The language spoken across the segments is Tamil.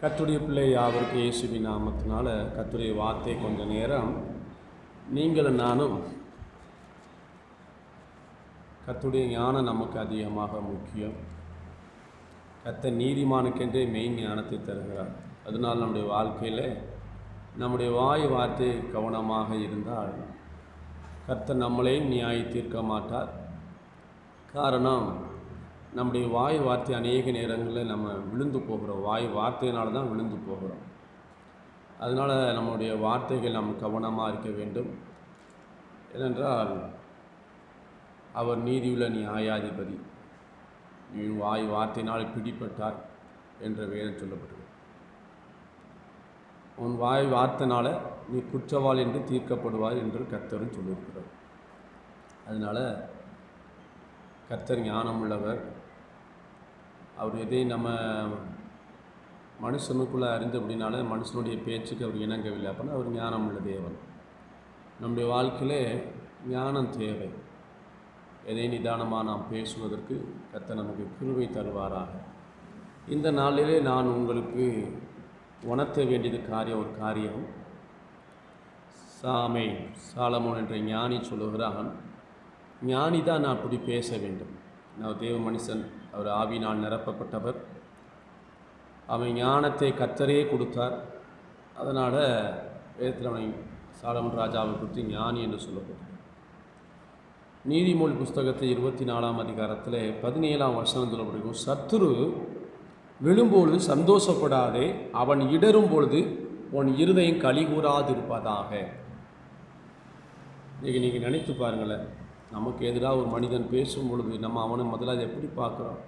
கத்துடைய பிள்ளை யாவருக்கு இயேசுவி நாமத்தினால கத்துடைய வார்த்தை கொஞ்ச நேரம். நீங்களும் நானும் கத்துடைய ஞானம் நமக்கு அதிகமாக முக்கியம். கத்த நீதிமானுக்கென்றே மெயின் ஞானத்தை தருகிறார். அதனால் நம்முடைய வாழ்க்கையில் நம்முடைய வாய் வார்த்தை கவனமாக இருந்தால் கர்த்த நம்மளையும் நியாய தீர்க்க மாட்டார். காரணம் நம்முடைய வாய் வார்த்தை அநேக நேரங்களில் நம்ம விழுந்து போகிறோம். வாய் வார்த்தையினால தான் விழுந்து போகிறோம். அதனால் நம்முடைய வார்த்தைகள் நாம் கவனமாக இருக்க வேண்டும். ஏனென்றால் அவர் நீதியுள்ள நியாயாதிபதி. நீ வாய் வார்த்தையினால் பிடிப்பட்டார் என்ற வேதம் சொல்லப்படுகிறது உன் வாய் வார்த்தைனால் நீ குற்றவாளி என்று தீர்க்கப்படுவாய் என்று கர்த்தரும் சொல்லியிருக்கிறார். அதனால் கர்த்தர் ஞானமுள்ளவர். அவர் எதை நம்ம மனுஷனுக்குள்ளே அறிந்து அப்படின்னால மனுஷனுடைய பேச்சுக்கு அவர் இணங்கவில்லை. அப்படின்னா அவர் ஞானம் உள்ள தேவன். நம்முடைய வாழ்க்கையிலே ஞானம் தேவை. எதை நிதானமாக நாம் பேசுவதற்கு கத்த நமக்கு கிருவை தருவாராக. இந்த நாளிலே நான் உங்களுக்கு உணர்த்த வேண்டியது காரியம் ஒரு காரியம். சாமை சாலமோன் என்ற ஞானி சொல்லுகிறான் ஞானி தான் நான் அப்படி பேச வேண்டும். நான் தேவ மனுஷன் அவர் ஆவினால் நிரப்பப்பட்டவர். அவன் ஞானத்தை கத்தரே கொடுத்தார். அதனால் வேதத்தில் அவனை சாலமன் ராஜாவை குறித்து ஞானி என்று சொல்லப்பட்டது. நீதிமொழி புஸ்தகத்தை இருபத்தி நாலாம் அதிகாரத்தில் பதினேழாம் வருஷம் சொல்லப்படுகிறோம் சத்துரு விழும்பொழுது சந்தோஷப்படாதே அவன் இடரும் பொழுது உன் இருதயம் கழிகூறாதிருப்பதாக இன்றைக்கி நீங்கள் நினைத்து பாருங்களேன். நமக்கு எதிராக ஒரு மனிதன் பேசும் பொழுது நம்ம அவனை முதல்ல அதை எப்படி பார்க்குறோம்?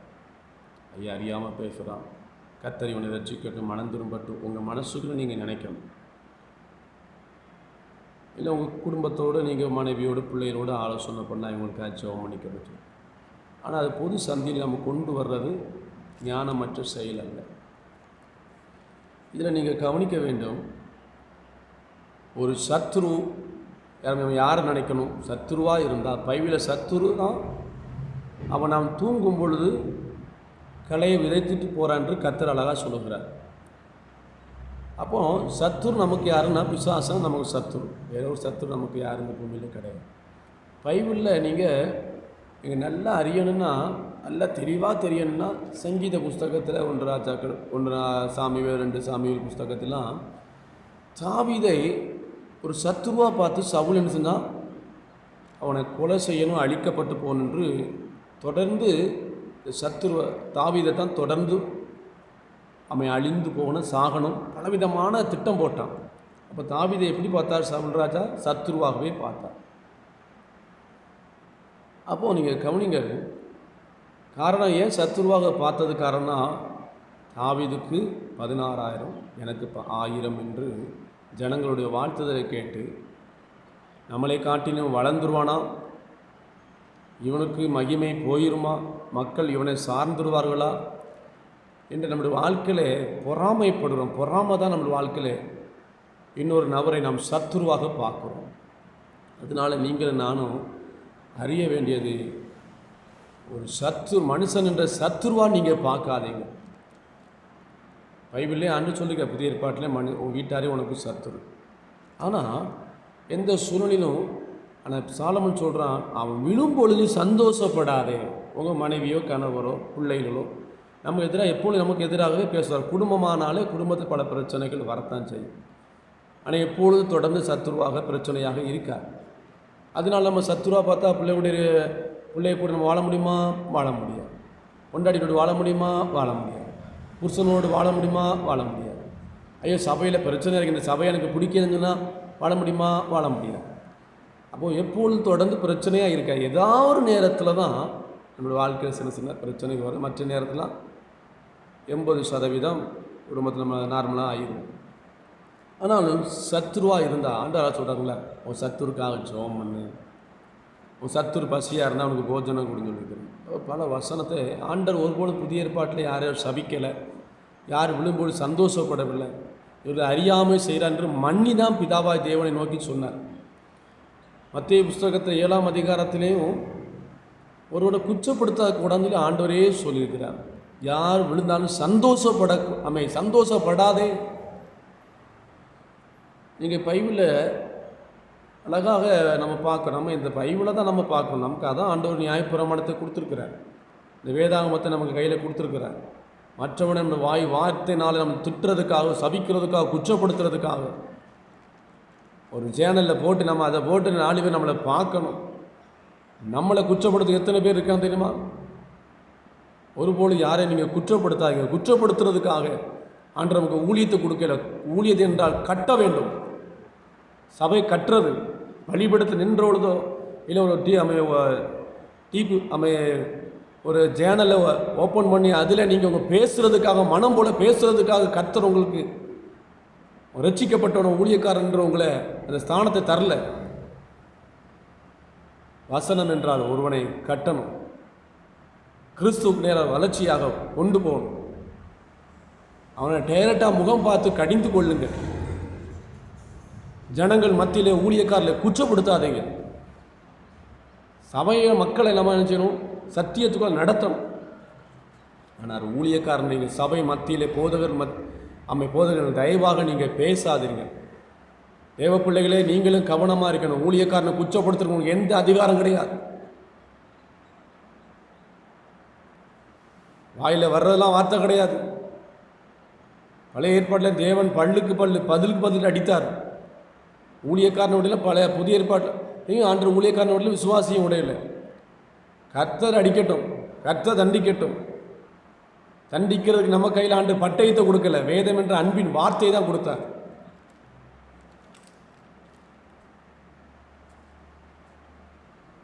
ஐயா அறியாமல் பேசுகிறான் கத்தரி உன்னை ரசிக்கட்டும் மனம் திரும்பட்டும். உங்கள் மனசுக்குன்னு நீங்கள் நினைக்கணும். இல்லை உங்கள் குடும்பத்தோடு நீங்கள் மனைவியோடு பிள்ளைகளோடு ஆலோசனை பண்ணால் இவங்களுக்கு ஜெபம் பண்ணிக்க முடியும் ஆனால் அது பொது சந்தியில் நம்ம கொண்டு வர்றது ஞானமற்ற செயல் அல்ல. இதில் நீங்கள் கவனிக்க வேண்டும் ஒரு சத்ரு நம்ம யார் நினைக்கணும்? சத்ருவாக இருந்தால் பைபிளில் சத்துரு தான். அவன் நாம் தூங்கும் பொழுது கலையை விதைத்துட்டு போகிறான் என்று கத்தர் அழகாக சொல்லுகிறார். அப்போ சத்துரு நமக்கு யாருன்னா? பிசாசம் நமக்கு சத்துரு. வேற ஒரு சத்துரு நமக்கு யார் இந்த பூமியில் கிடையாது. பைபிளில் நீங்கள் நீங்கள் நல்லா அறியணும்னா நல்லா தெளிவாக தெரியணும்னா சங்கீத புஸ்தகத்தில் ஒன்று ராஜாக்கள் ஒன்று சாமிவேல் ரெண்டு சாமிவேல் புஸ்தகத்திலாம் சாவிதை ஒரு சத்துருவாக பார்த்து சவுல் என்ன செஞ்சான் அவனை கொலை செய்யணும் அழிக்கப்பட்டு போனென்று தொடர்ந்து சத்துருவ தாவீதை தான் தொடர்ந்து அவன் அழிந்து போகணும் சாகணும் பலவிதமான திட்டம் போட்டான். அப்போ தாவீதை எப்படி பார்த்தார் சவுல் ராஜா? சத்துருவாகவே பார்த்தார். அப்போது நீங்கள் கவனிங்க காரணம் ஏன் சத்துருவாக பார்த்தது காரணம் தாவீதுக்கு பதினாறாயிரம் எனக்கு இப்போ ஆயிரம் என்று ஜனங்களுடைய வாழ்த்துதலை கேட்டு நம்மளை காட்டினும் வளர்ந்துருவானா? இவனுக்கு மகிமை போயிருமா? மக்கள் இவனை சார்ந்துருவார்களா? என்று நம்முடைய வாழ்க்கையில் பொறாமைப்படுறோம். பொறாமை தான் நம்முடைய வாழ்க்கையில் இன்னொரு நபரை நாம் சத்துருவாக பார்க்குறோம். அதனால் நீங்கள் நானும் அறிய வேண்டியது ஒரு சத்து மனுஷன் என்ற சத்துருவாக நீங்கள் பார்க்காதீங்க. பைபிள்லேயே அன்று சொல்லிக்க புதிய ஏற்பாட்டில் மனு உன் வீட்டாரே உனக்கு சத்துரு. ஆனால் எந்த சூழ்நிலும் ஆனால் சாலமன் சொல்கிறான் அவன் விழும் பொழுது சந்தோஷப்படாதே. உங்கள் மனைவியோ கணவரோ பிள்ளைகளோ நம்ம எதிராக எப்பொழுது நமக்கு எதிராகவே பேசுவார். குடும்பமானாலே குடும்பத்தில் பல பிரச்சனைகள் வரத்தான் செய்யும். ஆனால் எப்பொழுது தொடர்ந்து சத்துருவாக பிரச்சனையாக இருக்கார் அதனால் நம்ம சத்துருவாக பார்த்தா பிள்ளைகளுடைய பிள்ளையை கூட நம்ம வாழ முடியுமா? வாழ முடியாது. கொண்டாடினோடு வாழ முடியுமா? வாழ முடியாது. புருஷனோடு வாழ முடியுமா? வாழ முடியாது. ஐயோ சபையில் பிரச்சனை இருக்குது இந்த சபை எனக்கு பிடிக்குதுன்னா வாழ முடியுமா? வாழ முடியாது. அப்போது எப்பொழுதும் தொடர்ந்து பிரச்சனையாக இருக்கா ஏதாவது ஒரு நேரத்தில் தான் நம்மளோட வாழ்க்கையில் சின்ன சின்ன பிரச்சனைகள் வரும். மற்ற நேரத்தில் எண்பது சதவீதம் குடும்பத்தில் நம்ம நார்மலாக ஆயிடும் ஆனாலும் சத்துருவாக இருந்தால் ஆண்டாரா சொல்கிறாங்களே உன் சத்துருக்காக ஜோம் பண்ணு. உன் சத்துரு பசியாக இருந்தால் அவனுக்கு போஜனம் கொடுங்க பல வசனத்தை ஆண்டர் ஒருபோதும் புதிய ஏற்பாட்டில் யாரையும் சபிக்கலை. யார் விழும்போது சந்தோஷப்படவில்லை. இவர்கள் அறியாமல் செய்கிறார் என்று மன்னி தான் பிதாவாய் தேவனை நோக்கி சொன்னார். மத்திய புஸ்தகத்தில் ஏழாம் அதிகாரத்திலேயும் ஒருவரை குச்சப்படுத்த கூடாது ஆண்டவரே சொல்லியிருக்கிறார். யார் விழுந்தாலும் சந்தோஷப்பட அமை சந்தோஷப்படாதே. நீங்கள் பைபிளில் அழகாக நம்ம பார்க்கணும். நம்ம இந்த பைபிளை தான் நம்ம பார்க்கணும். நமக்கு அதான் ஆண்டவர் நியாயப்பிரமாணத்தை கொடுத்துருக்குறேன் இந்த வேதாகமத்தை நமக்கு கையில் கொடுத்துருக்குறேன் மற்றவனை நம்ம வாய் வார்த்தைனால் நம்ம திட்டுறதுக்காக சபிக்கிறதுக்காக குற்றப்படுத்துறதுக்காக. ஒரு சேனலில் போட்டு நம்ம அதை போட்டு நாலு பேர் நம்மளை பார்க்கணும். நம்மளை குற்றப்படுத்த எத்தனை பேர் இருக்கான் தெரியுமா? ஒருபோது யாரையும் நீங்கள் குற்றப்படுத்தாதீங்க. குற்றப்படுத்துறதுக்காக அன்று நமக்கு ஊழியத்தை கொடுக்கல. ஊழியது என்றால் கட்ட வேண்டும். சபை கட்டுறது. வழிபடுத்த நின்றவொழுதோ இல்லை ஒரு டீ அமை டிபி அமை ஒரு ஜேனலை ஓப்பன் பண்ணி அதில் நீங்கள் உங்கள் பேசுகிறதுக்காக மனம் போல் பேசுகிறதுக்காக கர்த்தர் உங்களுக்கு ரட்சிக்கப்பட்டவன ஊழியக்காரன்ற உங்களை அந்த ஸ்தானத்தை தரல. வசனம் என்றால் ஒருவனை கட்டணும். கிறிஸ்து நேர வளர்ச்சியாக கொண்டு போகணும். அவனை டைரக்டாக முகம் பார்த்து கடிந்து கொள்ளுங்க ஜனங்கள் மத்தியிலே ஊழியக்காரில் குற்றப்படுத்தாதீங்க. சமய மக்களை நம்ம என்ன செய்யணும்? சத்தியத்துக்குள் நடத்தணும். ஆனால் ஊழியக்காரன் நீங்கள் சபை மத்தியிலே போதகர் மத் அம்மை போதகர் தயவாக நீங்கள் பேசாதீங்க தேவ பிள்ளைகளே நீங்களும் கவனமாக இருக்கணும். ஊழியக்காரனை குச்சப்படுத்துறவங்களுக்கு எந்த அதிகாரம் கிடையாது. வாயில் வர்றதெல்லாம் வார்த்தை கிடையாது. பழைய ஏற்பாட்டில் தேவன் பல்லுக்கு பல்லு பதிலுக்கு பதில் அடித்தார். ஊழியக்காரன் உடையில பழைய புதிய ஏற்பாட்டில் ஆண்டு ஊழியக்காரன் உடையில விசுவாசியும் உடையில. கர்த்தர் அடிக்கட்டும் கர்த்தர் தண்டிக்கட்டும். தண்டிக்கிறதுக்கு நம்ம கையில் ஆண்டு பட்டயத்தை கொடுக்கல. வேதம் என்ற அன்பின் வார்த்தையை தான் கொடுத்தார்.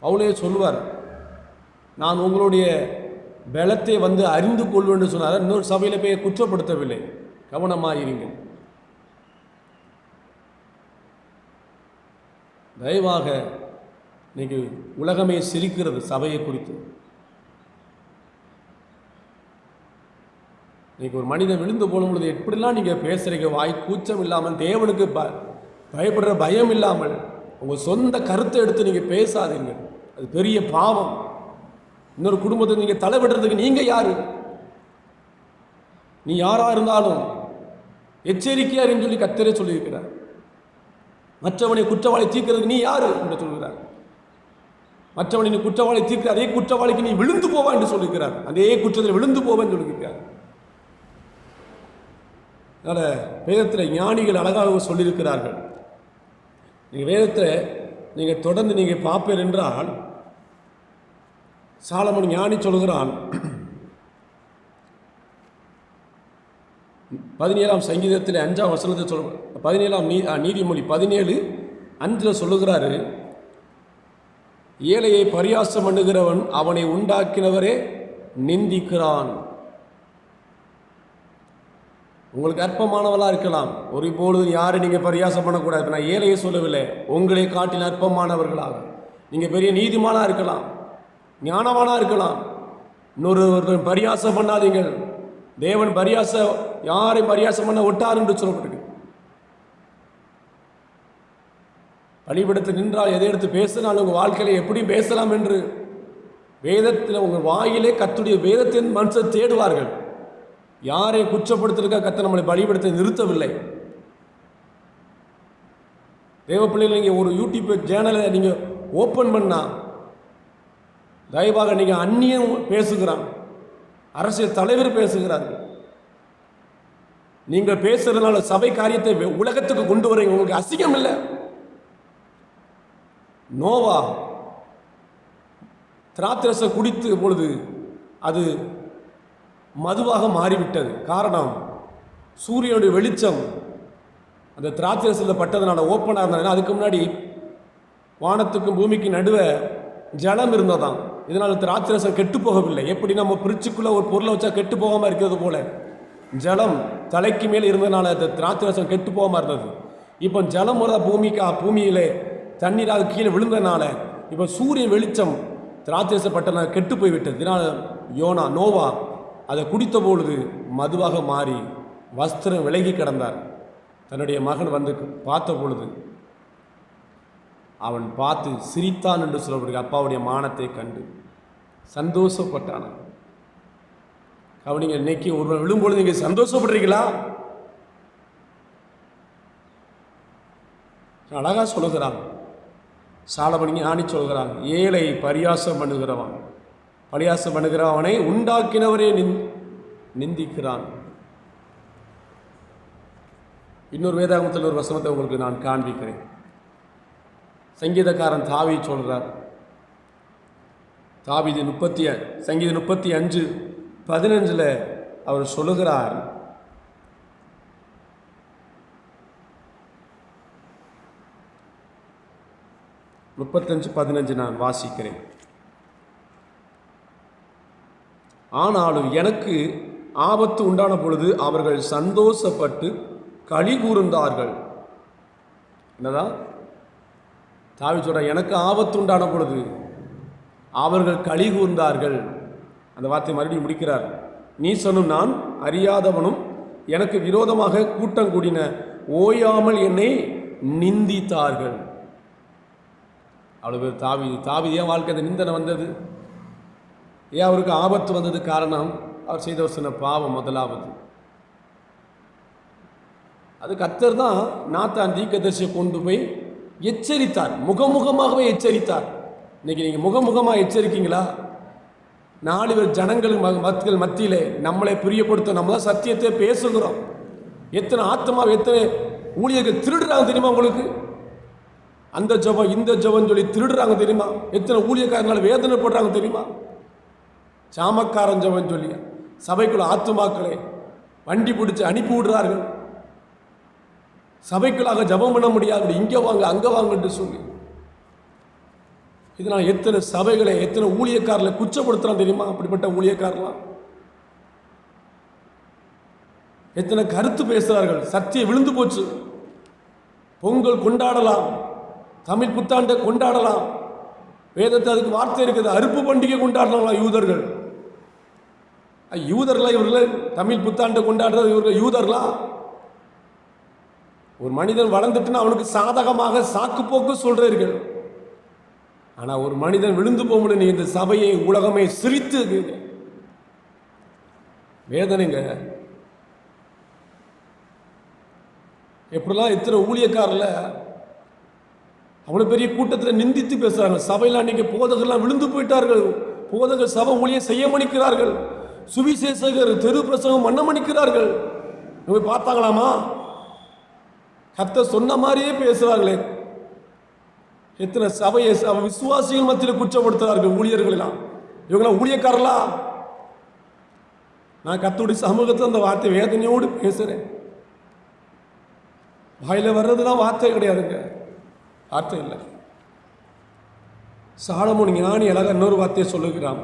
அவளே சொல்வார் நான் உங்களுடைய பலத்தை வந்து அறிந்து கொள்வேன்னு சொன்னார். இன்னொரு சபையில் போய் குற்றப்படுத்தவில்லை. கவனமாயிருங்க தயவாக இன்னைக்கு உலகமே சிரிக்கிறது சபையை குறித்து. இன்னைக்கு ஒரு மனிதன் விழுந்து போடும் பொழுது எப்படிலாம் நீங்கள் பேசுகிறீங்க வாய் கூச்சம் இல்லாமல் தேவனுக்கு ப பயப்படுற பயம் இல்லாமல் உங்கள் சொந்த கருத்தை எடுத்து நீங்கள் பேசாதீங்க. அது பெரிய பாவம். இன்னொரு குடும்பத்தை நீங்கள் தலைவிடுறதுக்கு நீங்கள் யார்? நீ யாராக இருந்தாலும் எச்சரிக்கையாருன்னு சொல்லி கத்தரே சொல்லியிருக்கிறார். மற்றவனை குற்றவாளி தீர்க்கிறதுக்கு நீ யார்? என்று சொல்கிறார். மற்றவனை நீ குற்றவாளி தீர்க்கிற அதே குற்றவாளிக்கு நீ விழுந்து போவா என்று சொல்லியிருக்கிறார் அதே குற்றத்தில் விழுந்து போவேன்னு சொல்லியிருக்கிறார் அதனால் வேதத்தில் ஞானிகள் அழகாக சொல்லியிருக்கிறார்கள். நீங்கள் வேதத்தை நீங்கள் தொடர்ந்து நீங்கள் பார்ப்பீர் என்றால் சாலமன் ஞானி சொல்கிறான் பதினேழாம் சங்கீதத்தில் அஞ்சாம் வசனத்தை சொல் பதினேழாம் நீ நீதிமொழி பதினேழு அஞ்சில் சொல்லுகிறாரு ஏழையை பரியாசம் பண்ணுகிறவன் அவனை உண்டாக்கினவரே நிந்திக்கிறான். உங்களுக்கு அற்பமானவளாக இருக்கலாம். ஒரு இப்பொழுது யாரை நீங்கள் பரியாசம் பண்ணக்கூடாது. நான் ஏழையை சொல்லவில்லை. உங்களை காட்டில் அற்பமானவர்களாக. நீங்கள் பெரிய நீதிமானாக இருக்கலாம். ஞானவானாக இருக்கலாம். இன்னொரு பரியாசம் பண்ணாதீங்கள் தேவன் பரியாச யாரை பரியாசம் பண்ண ஒட்டார் என்று சொல்லப்பட்டிருக்கு. பலிபடத்தில் நின்றால் எதை எடுத்து பேசினால் உங்கள் வாழ்க்கையில் எப்படி பேசலாம் என்று வேதத்தில் உங்கள் வாயிலே கத்துடைய வேதத்தின் மனுஷன் தேடுவார்கள். யாரை குற்றப்படுத்திருக்கா கத்த நம்மளை பலிபடுத்த நிறுத்தவில்லை. தேவப்பிள்ளையில் நீங்கள் ஒரு யூடியூப் சேனலை நீங்கள் ஓப்பன் பண்ணால் தயவாக நீங்கள் அந்நியம் பேசுகிறான். அரசியல் தலைவர் பேசுகிறார்கள் நீங்கள் பேசுகிறதுனால சபை காரியத்தை உலகத்துக்கு கொண்டு வரீங்க. உங்களுக்கு அசிங்கம் இல்லை நோவா திராத்திரசம் குடித்த பொழுது அது மதுவாக மாறிவிட்டது. காரணம் சூரியனுடைய வெளிச்சம் அந்த திராட்சரசத்தில் பட்டதுனால ஓப்பனாக இருந்ததுனால அதுக்கு முன்னாடி வானத்துக்கும் பூமிக்கும் நடுவே ஜலம் இருந்ததாம். இதனால் திராட்சரசம் கெட்டு போகவில்லை எப்படி நம்ம பிரிட்ஜுக்குள்ளே ஒரு பொருளை வச்சா கெட்டு போகாமல் இருக்கிறது போல? ஜலம் தலைக்கு மேல் இருந்ததுனால அந்த திராட்சரசம் கெட்டு போகாமல் இருந்தது. இப்போ ஜலம் ஒரு பூமிக்கா பூமியிலே தண்ணீர் அது கீழே விழுந்ததுனால இப்போ சூரிய வெளிச்சம் திராட்சேசப்பட்டன கெட்டு போய்விட்டது. இதனால் யோனா நோவா அதை குடித்த பொழுது மதுவாக மாறி வஸ்திரம் விலகி கிடந்தார். தன்னுடைய மகன் வந்து பார்த்த பொழுது அவன் பார்த்து சிரித்தான் என்று சொல்லப்படுகிற அப்பாவுடைய மானத்தை கண்டு சந்தோஷப்பட்டான். கவனிங்க இன்னைக்கு ஒரு விழும்பொழுது நீங்கள் சந்தோஷப்படுறீங்களா? அழகாக சொல்லுகிறான். சாலமணி ஞானி சொல்கிறான் ஏழை பரியாசம் பண்ணுகிறவன். பரியாசம் பண்ணுகிறவனை உண்டாக்கினவரே நின் நிந்திக்கிறான். இன்னொரு வேதாகமத்தில் ஒரு வசனத்தை உங்களுக்கு நான் காண்பிக்கிறேன். சங்கீதக்காரன் தாவி சொல்கிறார் தாவிதி முப்பத்தி சங்கீத முப்பத்தி அஞ்சு பதினஞ்சில் அவர் சொல்லுகிறார் முப்பத்தஞ்சு பதினஞ்சு நான் வாசிக்கிறேன். ஆனாலும் எனக்கு ஆபத்து உண்டான பொழுது அவர்கள் சந்தோஷப்பட்டு களி கூர்ந்தார்கள். என்னதான் தாவி சொல்கிற எனக்கு ஆபத்து உண்டான பொழுது அவர்கள் களி கூர்ந்தார்கள். அந்த வார்த்தை மறுபடியும் முடிக்கிறார். நீ சொன்னும் நான் அறியாதவனும் எனக்கு விரோதமாக கூட்டம் கூடின ஓயாமல் என்னை நிந்தித்தார்கள். அவ்வளோ பேர் தாவி தாவி ஏன் வாழ்க்கை அந்த நிந்தனை வந்தது? ஏன் அவருக்கு ஆபத்து வந்தது காரணம்? அவர் செய்த ஒரு சின்ன பாவம் முதலாவது. அது கத்தர் தான் நாத்தான் தீக்கதர்சியை கொண்டு போய் எச்சரித்தார். முகமுகமாகவே எச்சரித்தார். இன்னைக்கு நீங்கள் முகமுகமாக எச்சரிக்கீங்களா? நாலு பேர் ஜனங்கள் மக்கள் மத்தியில் நம்மளை பிரியப்படுத்த நம்ம தான் சத்தியத்தை பேசுகிறோம். எத்தனை ஆத்மா எத்தனை ஊழியர்கள் திருடுறாங்க தெரியுமா உங்களுக்கு? அந்த ஜெபம் இந்த ஜெபம் சொல்லி திருடுறாங்க தெரியுமா? எத்தனை ஊழியக்காரனால வேதனை போடுறாங்க தெரியுமா? சாமக்காரன் ஜபம் சொல்லி சபைக்குள்ள ஆத்துமாக்களை வண்டி பிடிச்சி அனுப்பி விடுறார்கள். சபைக்குள்ளாக ஜெபம் பண்ண முடியாது. இங்கே வாங்க அங்கே வாங்கன்ட்டு சொல்லி. இதனால் எத்தனை சபைகளை எத்தனை ஊழியக்காரர்களை குச்சப்படுத்துறான் தெரியுமா? அப்படிப்பட்ட ஊழியக்காரலாம் எத்தனை கருத்து பேசுகிறார்கள் சத்தியம் விழுந்து போச்சு. பொங்கல் கொண்டாடலாம். தமிழ் புத்தாண்டை கொண்டாடலாம். வேதத்தை அதுக்கு வார்த்தை இருக்குது. அறுப்பு பண்டிகை கொண்டாடலாம் யூதர்கள். யூதர்களா இவர்கள் தமிழ் புத்தாண்டை கொண்டாடுறது இவர்கள் யூதர்களா? ஒரு மனிதன் வளர்ந்துட்டுன்னா அவனுக்கு சாதகமாக சாக்கு போக்கு சொல்றீர்கள். ஆனால் ஒரு மனிதன் விழுந்து போகும்போது நீ இந்த சபையை உலகமே சிரித்து வேதனைங்க. எப்படிலாம் இத்தனை ஊழியக்காரில் அவ்வளோ பெரிய கூட்டத்தில் நிந்தித்து பேசுகிறாங்க சபையில் அன்றைக்கி போதகர்லாம் விழுந்து போயிட்டார்கள். போதகர் சபை ஊழியம் செய்ய மணிக்கிறார்கள் சுவிசேஷகர் தெரு பிரசங்கம் பண்ண மணிக்கிறார்கள் போய் பார்த்தாங்களாமா? கத்த சொன்ன மாதிரியே பேசுகிறார்களே எத்தனை சபையை விசுவாசிகள் மத்தியில் குற்றப்படுத்துகிறார்கள் ஊழியர்களெல்லாம் இவங்களாம் ஊழியக்காரர்களா? நான் கத்தோடைய சமூகத்தில் அந்த வார்த்தை வேதனையோடு பேசுகிறேன் வாயில் வர்றதுலாம் வார்த்தை கிடையாதுங்க. அர்த்தம் இல்லை. சாலமோன் ஞானி அழகாக இன்னொரு வார்த்தையை சொல்லுகிறான்.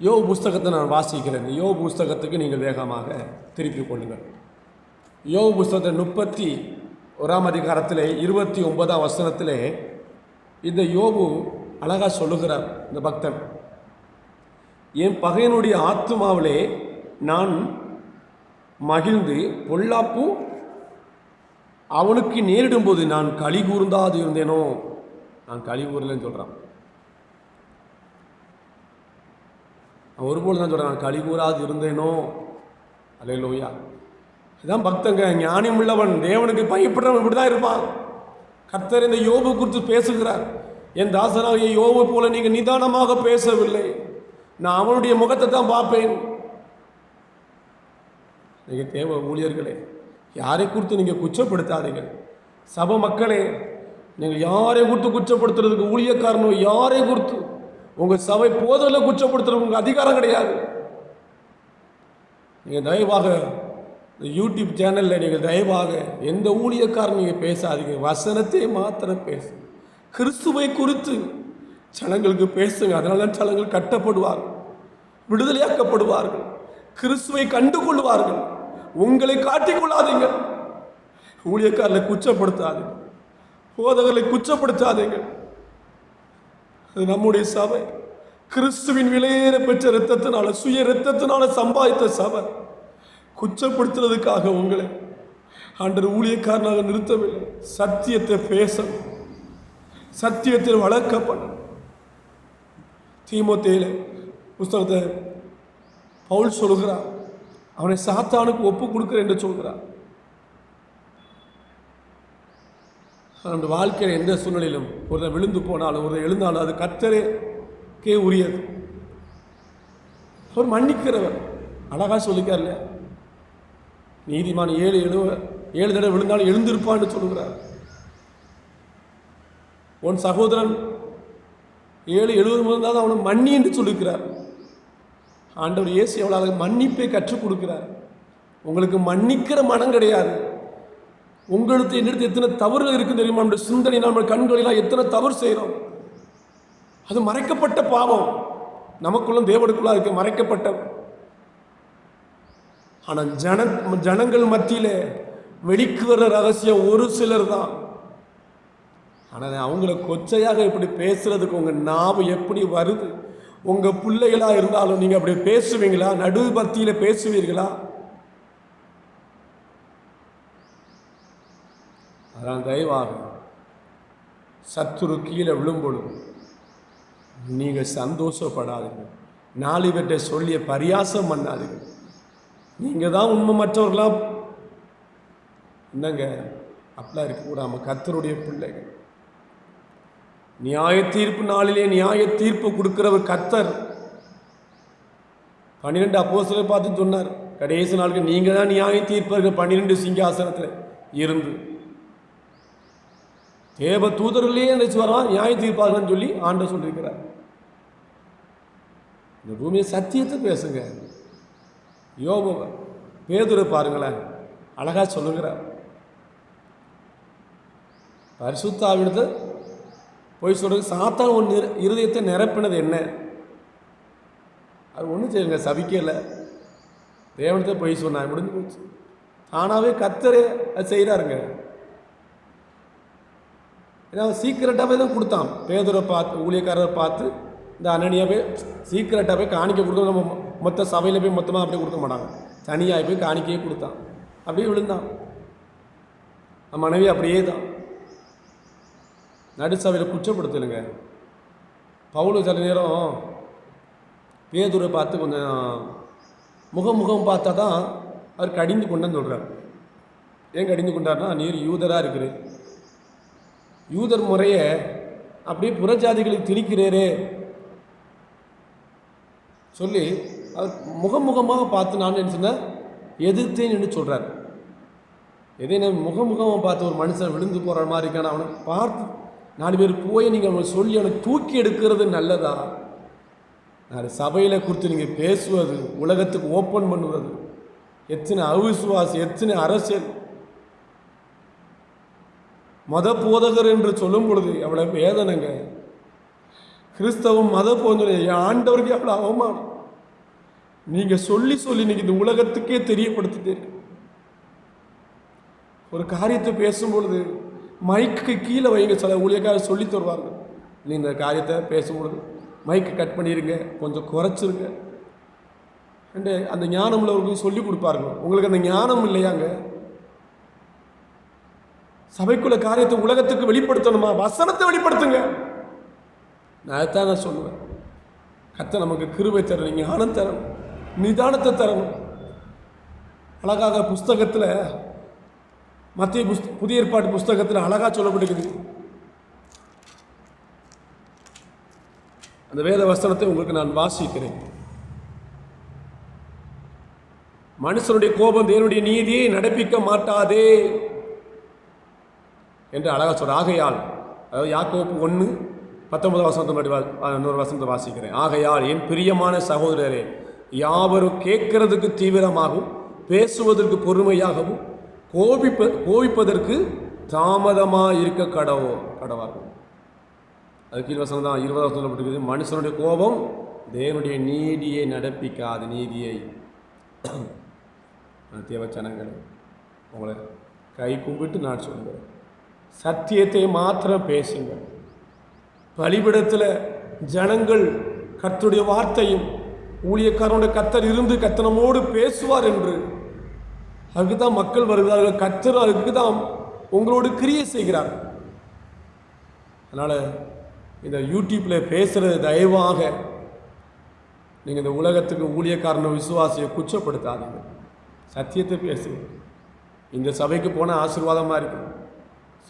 யோ புஸ்தகத்தை நான் வாசிக்கிறேன். யோ புஸ்தகத்துக்கு நீங்கள் வேகமாக திருப்பி கொள்ளுங்கள். யோ புஸ்தகத்தை முப்பத்தி ஒராம் அதிகாரத்தில் இருபத்தி ஒன்பதாம் வசனத்தில் இந்த யோபு அழகாக சொல்லுகிறார் இந்த பக்தன். என் பகையனுடைய ஆத்துமாவிலே நான் மகிழ்ந்து பொல்லாப்பு அவனுக்கு நேரிடும்போது நான் களி கூர்ந்தாது இருந்தேனோ? நான் களி கூறலன்னு சொல்கிறான் அவன் ஒருபோது தான் சொல்கிறான் நான் களி கூறாது இருந்தேனோ? அல்ல லோயா இதுதான் பக்தங்க ஞானம் உள்ளவன் தேவனுக்கு பயப்படுறவன் இப்படி தான் இருப்பான். கர்த்தர் இந்த யோபு குறித்து பேசுகிறார். என் தாசனாகிய யோபு போல நீங்கள் நிதானமாக பேசவில்லை. நான் அவனுடைய முகத்தை தான் பார்ப்பேன். நீங்கள் தேவ ஊழியர்களே யாரை குறித்து நீங்கள் குற்றப்படுத்தாதீர்கள். சபை மக்களே நீங்கள் யாரை குறித்து குற்றப்படுத்துறதுக்கு ஊழியக்காரனோ யாரை குறித்து? உங்கள் சபை போதலில் குற்றப்படுத்துறதுக்கு உங்கள் அதிகாரம் கிடையாது. நீங்கள் தயவாக இந்த யூடியூப் சேனலில் நீங்கள் தயவாக எந்த ஊழியக்காரன் நீங்கள் பேசாதீங்க. வசனத்தை மாத்திரம் பேசு கிறிஸ்துவை குறித்து ஜனங்களுக்கு பேசுங்க. அதனால தான் ஜனங்கள் கட்டப்படுவார்கள் விடுதலையாக்கப்படுவார்கள். கிறிஸ்துவை கண்டு கொள்வார்கள் உங்களை காட்டிக்கொள்ளாதீங்க ஊழியக்காரர்களை குற்றப்படுத்தாதீங்க போதகர்களை குற்றப்படுத்தாதீங்க. அது நம்முடைய சபை. கிறிஸ்துவின் விலையேற பெற்ற இரத்தத்தினால சுய இரத்தத்தினால சம்பாதித்த சபை. குற்றப்படுத்துறதுக்காக உங்களை. ஆண்டர் ஊழியக்காரனாக நிறுத்தவில்லை. சத்தியத்தை பேசணும். சத்தியத்தில் வளர்க்கப்படணும் தீமோத்தேயில புஸ்தகத்தை பவுல் சொல்கிறார். அவனை சாத்தானுக்கு ஒப்பு கொடுக்குறேன் என்று சொல்கிறார். நம்முடைய வாழ்க்கையில் எந்த சூழ்நிலையிலும் ஒரு விழுந்து போனாலும் ஒரு எழுந்தாலும் அது கத்தரேக்கே உரியது. அவர் மன்னிக்கிறவர். அழகா சொல்லிக்கார் இல்லையா? நீதிமான் ஏழு எழுவ ஏழு தடவை விழுந்தாலும் எழுந்திருப்பான்னு சொல்லுகிறார். உன் சகோதரன் ஏழு எழுபது முதல் தான் அவனை மன்னி என்று சொல்லியிருக்கிறார். ஆண்டவர் இயேசு எவ்வளோ அழகு மன்னிப்பை கற்றுக் கொடுக்குறார். உங்களுக்கு மன்னிக்கிற மனம் கிடையாது. உங்களுக்கு என்னிடத்து எத்தனை தவறுகள் இருக்குது தெரியுமா? நம்முடைய சிந்தனை நம்ம கண்களெல்லாம் எத்தனை தவறு செய்கிறோம் அது மறைக்கப்பட்ட பாவம். நமக்குள்ளும் தேவனுக்குள்ளாக இருக்கு மறைக்கப்பட்ட ஆனால் ஜன ஜனங்கள் மத்தியில் வெளிக்கு வர்ற ரகசியம் ஒரு சிலர் தான். ஆனால் அவங்கள கொச்சையாக இப்படி பேசுறதுக்கு உங்கள் நாவு எப்படி வருது? உங்கள் பிள்ளைகளாக இருந்தாலும் நீங்கள் அப்படி பேசுவீங்களா? நடு பத்தியில் பேசுவீர்களா? அதான் தயவாக சத்துரு கீழே விழும்பொழுது நீங்கள் சந்தோஷப்படாதீங்க. நாலு பேர்கிட்ட சொல்லிய பரியாசம் பண்ணாதீங்க. நீங்கள் தான் உண்மை மற்றவர்களாக என்னங்க? அப்படிலாம் இருக்கக்கூடாமல் கத்தருடைய பிள்ளைகள். நியாய தீர்ப்பு நாளிலே நியாய தீர்ப்பு கொடுக்கிறவர் கத்தர் பன்னிரெண்டு அப்போஸ்தலரை பார்த்து சொன்னார் கடைசி நாளுக்கு நீங்கள் தான் நியாய தீர்ப்பர்கள் பன்னிரெண்டு சிங்காசனத்தில் இருந்து. தேவ தூதர்களே நினைச்சு வரலாம் நியாய தீர்ப்பார்கள்னு சொல்லி ஆண்ட சொல்லியிருக்கிறார். இந்த பூமியை சத்தியத்தை பேசுங்க. யோப பேதுரை பாருங்களேன் அழகா சொல்லுகிறார். பரிசுத்தாவிடத்தை போய் சொல்கிறது சாத்தான் ஒன்று நிற இருதயத்தை நிரப்பினது என்ன? அது ஒன்றும் செய்யுங்க சபிக்கலை. தேவனத்தை போய் சொன்னான் முடிஞ்சு போச்சு. தானாகவே கத்தரே அது செய்கிறாருங்க ஏன்னா சீக்கிரட்டாகவே தான் கொடுத்தான். பேதரை பார்த்து ஊழியக்காரரை பார்த்து இந்த அன்னனியாக போய் சீக்கிரட்டாக போய் காணிக்க கொடுக்க நம்ம மொத்த சபையில் போய் மொத்தமாக அப்படியே கொடுக்க மாட்டாங்க. தனியாக போய் காணிக்கையே கொடுத்தான். அப்படியே விழுந்தான். மனைவி அப்படியே தான் நடுசபையில் குற்றப்படுத்தலுங்க பவுலு சில நேரம் பேதுரை பார்த்து கொஞ்சம் முகம் முகம் பார்த்தா தான் அவர் கடிந்து கொண்டேன்னு சொல்கிறார் ஏன் கடிந்து கொண்டார்னா நீர் யூதராக இருக்குது யூதர் முறையை அப்படியே புறஜாதிகளுக்கு திணிக்கிறேரே. சொல்லி அவர் முகமுகமாக பார்த்து நான் என்ன சொன்னேன்? எதிர்த்தேன் என்று சொல்கிறார் எதை நான் முகமுகமாக பார்த்து ஒரு மனுஷன் விழுந்து போகிற மாதிரி இருக்கான அவனை பார்த்து நாலு பேர் போய் நீங்கள் சொல்லி அவனை தூக்கி எடுக்கிறது நல்லதா? நான் சபையில் கொடுத்து நீங்கள் பேசுவது உலகத்துக்கு ஓப்பன் பண்ணுவது எத்தனை அவிசுவாசம் எத்தனை அரசியல். மத போதகர் என்று சொல்லும் பொழுது எவ்வளோ வேதனைங்க. கிறிஸ்தவம் மத போதனை ஆண்டவருக்கு எவ்வளோ அவமானம். நீங்கள் சொல்லி சொல்லி நீங்கள் இந்த உலகத்துக்கே தெரியப்படுத்திட்டீர்கள். ஒரு காரியத்தை பேசும்பொழுது மைக்கு கீழே வைங்க சில ஊழியக்காரர் சொல்லி தருவார்கள். நீ இந்த காரியத்தை பேசும்பொழுது மைக்கு கட் பண்ணிடுங்க கொஞ்சம் குறைச்சிருங்க. அண்டு அந்த ஞானம் உள்ளவர்களுக்கு சொல்லி கொடுப்பாருங்க உங்களுக்கு அந்த ஞானம் இல்லையாங்க? சபைக்குள்ள காரியத்தை உலகத்துக்கு வெளிப்படுத்தணுமா? வசனத்தை வெளிப்படுத்துங்க. நான் அதைத்தான் நான் சொல்லுவேன். கத்தை நமக்கு கிருபை தரணும் ஞானம் தரணும் நிதானத்தை தரணும். அழகாக புஸ்தகத்தில் மத்திய புஸ்த புதிய ஏற்பாட்டு புஸ்தகத்தில் அழகாக சொல்லப்பட்டிருக்குது. அந்த வேத வசனத்தை உங்களுக்கு நான் வாசிக்கிறேன். மனுஷனுடைய கோபம் தேவனுடைய நீதியை நடப்பிக்க மாட்டாதே என்று அழகாக சொல்ற. ஆகையால் அதாவது யாக்கோப்பு ஒன்று பத்தொன்பது வசனத்தை இன்னொரு வசனத்தை வாசிக்கிறேன். ஆகையால் என் பிரியமான சகோதரரே யாவரும் கேட்கறதுக்கு தீவிரமாகவும் பேசுவதற்கு பொறுமையாகவும் கோபிப்ப கோபிப்பதற்கு தாமதமாக இருக்க கடவோ கடவாகும் அது கீழ் தான் இருபதாம் சொல்லப்பட்டிருக்குது மனுஷனுடைய கோபம் தேவனுடைய நீதியை நடப்பிக்காத நீதியை. தேவச்சனங்களே உங்களை கை கும்பிட்டு நான் சொல்லுவேன் சத்தியத்தை மாத்திரம் பேசுங்கள். பலிபிடத்தில் ஜனங்கள் கர்த்தருடைய வார்த்தையும் ஊழியக்காரனுடைய கத்தர் இருந்து கத்தனமோடு பேசுவார் என்று அதுக்கு தான் மக்கள் வருகிறார்கள் கத்தர் அதுக்கு தான் உங்களோடு கிரியை செய்கிறார். அதனால் இந்த யூடியூப்பில் பேசுகிறது தயவாக நீங்கள் இந்த உலகத்துக்கு ஊழியக்காரன விசுவாசியை குச்சப்படுத்தாதீங்க சத்தியத்தை பேசுங்க. இந்த சபைக்கு போனால் ஆசீர்வாதமாக இருக்கும்.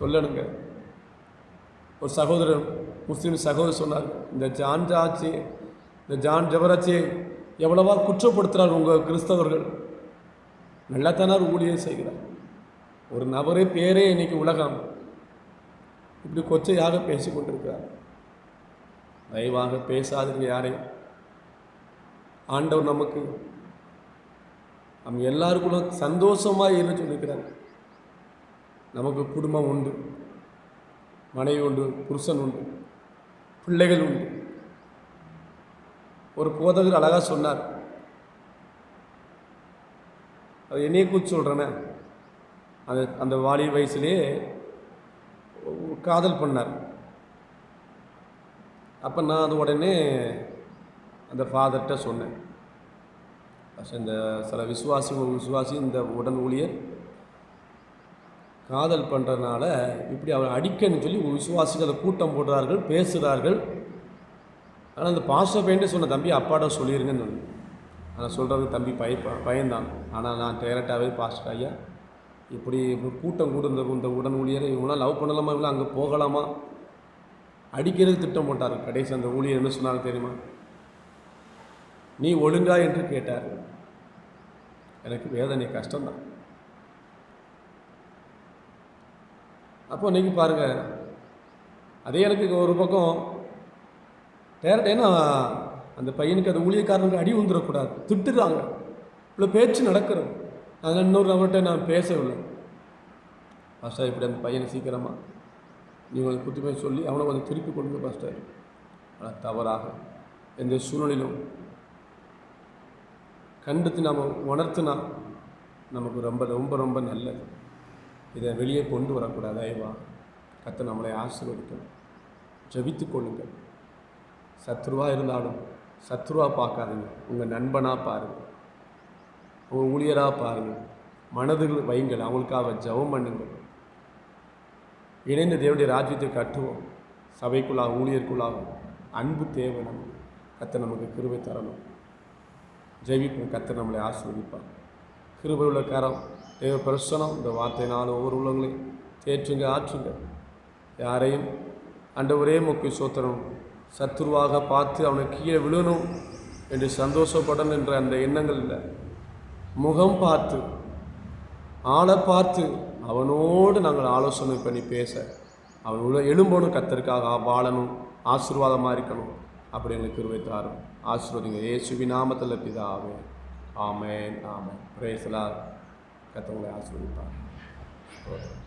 சொல்லணுங்க. ஒரு சகோதரர் முஸ்லீம் சகோதரர் சொன்னார் இந்த ஜான் ஜாச்சி இந்த ஜான் ஜபராச்சி எவ்வளவா குற்றப்படுத்துகிறார் உங்கள் கிறிஸ்தவர்கள்? நல்லத்தானார் ஊழியர் செய்கிறார். ஒரு நபரே பேரே இன்னைக்கு உலகம். இப்படி கொச்சையாக பேசி கொண்டிருக்கிறார். தயவாக பேசாதீங்க யாரையும். ஆண்டவர் நமக்கு நம்ம எல்லாருக்குள்ள சந்தோஷமாக இருந்து சொல்லியிருக்கிறார் நமக்கு குடும்பம் உண்டு. மனைவி உண்டு புருஷன் உண்டு பிள்ளைகள் உண்டு. ஒரு போதகர் அழகாக சொன்னார். அது என்னையே கூச்சு சொல்கிறேனே அந்த அந்த வாலி வயசுலேயே காதல் பண்ணார். அப்போ நான் அது உடனே அந்த ஃபாதர்கிட்ட சொன்னேன். இந்த சில விசுவாசி விசுவாசி இந்த உடன் ஊழியர் காதல் பண்ணுறதுனால இப்படி அவர் அடிக்கன்னு சொல்லி விசுவாசிகளை கூட்டம் போடுறார்கள் பேசுகிறார்கள் ஆனால் அந்த பாஸ்டர் பையன்ட்டு சொன்ன தம்பி அப்பாட்ட சொல்லிடுங்கன்னு சொன்னேன் அதை சொல்கிறதுக்கு தம்பி பய பயந்தான். ஆனால் நான் டேரக்டாகவே பாஸ்டர் ஐயா இப்படி கூட்டம் கூட இந்த இந்த உடன் ஊழியரை இவங்களாம் லவ் பண்ணலாமா இவங்களாம் அங்கே போகலாமா? அடிக்கிறது திட்டம் போட்டார் கடைசி அந்த ஊழியர் என்ன சொன்னாங்க தெரியுமா? நீ ஒழுங்கா என்று கேட்டார். எனக்கு வேதனை கஷ்டம்தான். அப்போ இன்னைக்கு பாருங்க அதே எனக்கு ஒரு பக்கம் டேரக்ட் ஏன்னா அந்த பையனுக்கு அந்த ஊழியக்காரனுக்கு அடி வந்துடக்கூடாது திட்டுறாங்க. இவ்வளோ பேச்சு நடக்கிறது அதனால் இன்னொரு நபர்கிட்ட நான் பேசவில்லை. பாஸ்டர் இப்படி அந்த பையனை சீக்கிரமாக நீங்கள் கொஞ்சம் போய் சொல்லி அவனை கொஞ்சம் திருப்பி கொடுங்க பாஸ்டர் ஆனால் தவறாக எந்த சூழ்நிலையிலும் கண்டுத்து நாம் உணர்த்தினா நமக்கு ரொம்ப ரொம்ப ரொம்ப நல்லது. இதை வெளியே கொண்டு வரக்கூடாது. ஐவா கத்தை நம்மளை ஆசீர்வதிக்கணும் ஜெபித்து கொள்ளுங்கள். சத்ருவா இருந்தாலும் சத்ருவா பார்க்காதீங்க. உங்கள் நண்பனாக பாருங்கள் உங்கள் ஊழியராக பாருங்கள் மனதுகள் வைங்கள் அவங்களுக்காக ஜெபம் பண்ணுங்கள். இணைந்த தேவனுடைய ராஜ்யத்தை கட்டுவோம். சபைக்குள்ளாக ஊழியருக்குள்ளாக. அன்பு தேவை நம்ம கத்தை நமக்கு கிருபை தரணும். ஜெயிப்போம் கத்தை நம்மளை ஆசீர்வதிப்பார். கிருபை உள்ள கரம் தேவ பிரசனம் இந்த வார்த்தையினால் ஒவ்வொரு உள்ளங்களையும் தேற்றுங்க ஆற்றுங்க யாரையும் அண்ட ஒரே முக்கிய சோத்திரம். சத்துருவாக பார்த்து அவனை கீழே விழணும் என்று சந்தோஷப்படணும் என்ற அந்த எண்ணங்கள் இல்லை. முகம் பார்த்து ஆளை பார்த்து அவனோடு நாங்கள் ஆலோசனை பண்ணி பேச அவன் உள்ள எழும்பணும் கத்தருக்காக வாழணும் ஆசீர்வாதமாக இருக்கணும் அப்படி எங்களுக்கு கிருபை ஆசீர்வதிங்க. ஏசுவி நாமத்தில் பிதாவே. ஆமேன் ஆமேன். பிரேசலா கத்தவங்களை ஆசீர்வதிப்பார். ஸ்தோத்திரம்.